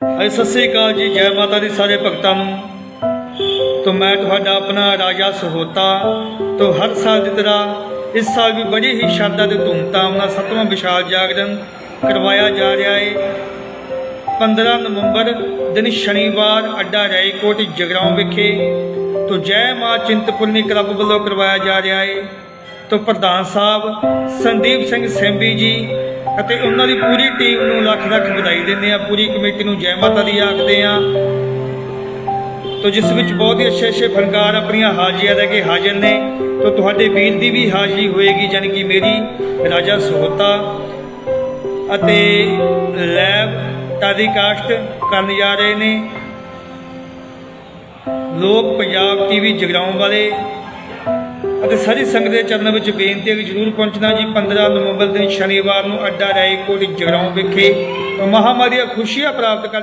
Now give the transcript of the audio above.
ਅਰੇ ਸਤਿ ਸ੍ਰੀ ਅਕਾਲ ਜੀ, ਜੈ ਮਾਤਾ ਦੀ ਸਾਰੇ ਭਗਤਾਂ ਨੂੰ। ਤੋਂ ਮੈਂ ਤੁਹਾਡਾ ਆਪਣਾ ਰਾਜਾ ਸਹੋਤਾ, ਤੋਂ ਹਰ ਸਾਲ ਦੀ ਤਰ੍ਹਾਂ ਇਸ ਸਾਲ ਵੀ ਬੜੀ ਹੀ ਸ਼ਰਧਾ ਤੇ ਧੂਮਧਾਮ ਨਾਲ ਸੱਤਵਾਂ ਵਿਸ਼ਾਲ ਜਾਗਰਣ ਕਰਵਾਇਆ ਜਾ ਰਿਹਾ ਹੈ 15 ਨਵੰਬਰ ਦਿਨ ਸ਼ਨੀਵਾਰ ਅੱਡਾ ਰਾਏਕੋਟ ਜਗਰਾਉਂ ਵਿਖੇ ਤੋਂ ਜੈ ਮਾਂ ਚਿੰਤਪੁਰਨੀ ਕਲੱਬ ਵੱਲੋਂ ਕਰਵਾਇਆ ਜਾ ਰਿਹਾ ਹੈ ਤੋਂ ਪ੍ਰਧਾਨ ਸਾਹਿਬ ਸੰਦੀਪ ਸਿੰਘ ਸੈਂਬੀ ਜੀ ਅਤੇ ਉਹਨਾਂ ਦੀ ਪੂਰੀ ਟੀਮ ਨੂੰ ਲੱਖ ਲੱਖ ਵਧਾਈ ਦਿੰਦੇ ਆ ਪੂਰੀ ਕਮੇਟੀ ਨੂੰ ਜੈ ਮਾਤਾ ਦੀ ਆਖਦੇ ਆ ਤੋ ਜਿਸ ਵਿੱਚ ਬਹੁਤ ਹੀ ਅੱਛੇ ਅੱਛੇ ਫਨਕਾਰ ਆਪਣੀਆਂ ਹਾਜ਼ਰੀਆਂ ਲੈ ਕੇ ਹਾਜ਼ਰ ਨੇ। ਤੋ ਤੁਹਾਡੇ ਵੀਰ ਦੀ ਵੀ ਹਾਜ਼ਰੀ ਹੋਏਗੀ, ਜਾਣੀ ਕਿ ਮੇਰੀ ਰਾਜਾ ਸੋਹਤਾ ਅਤੇ ਲੈਬ ਟੈਲੀਕਾਸਟ ਕਰਨ ਜਾ ਰਹੇ ਨੇ। ਲੋਕ ਪੰਜਾਬ ਟੀਵੀ ਜਗਰਾਉਂ ਵਾਲੇ ਅਤੇ ਸਾਰੀ ਸੰਗਤ ਦੇ ਚਰਨਾਂ ਵਿੱਚ ਬੇਨਤੀ ਹੈ ਕਿ ਜਰੂਰ ਪਹੁੰਚਣਾ ਜੀ। 15 ਨਵੰਬਰ ਦਿਨ ਸ਼ਨੀਵਾਰ ਨੂੰ ਅੱਡਾ ਰਾਏਕੋਟ ਜਗਰਾਉਂ ਵਿਖੇ। ਤੋਂ ਮਹਾਮਾਰੀ ਦੀਆਂ ਖੁਸ਼ੀਆਂ ਪ੍ਰਾਪਤ ਕਰ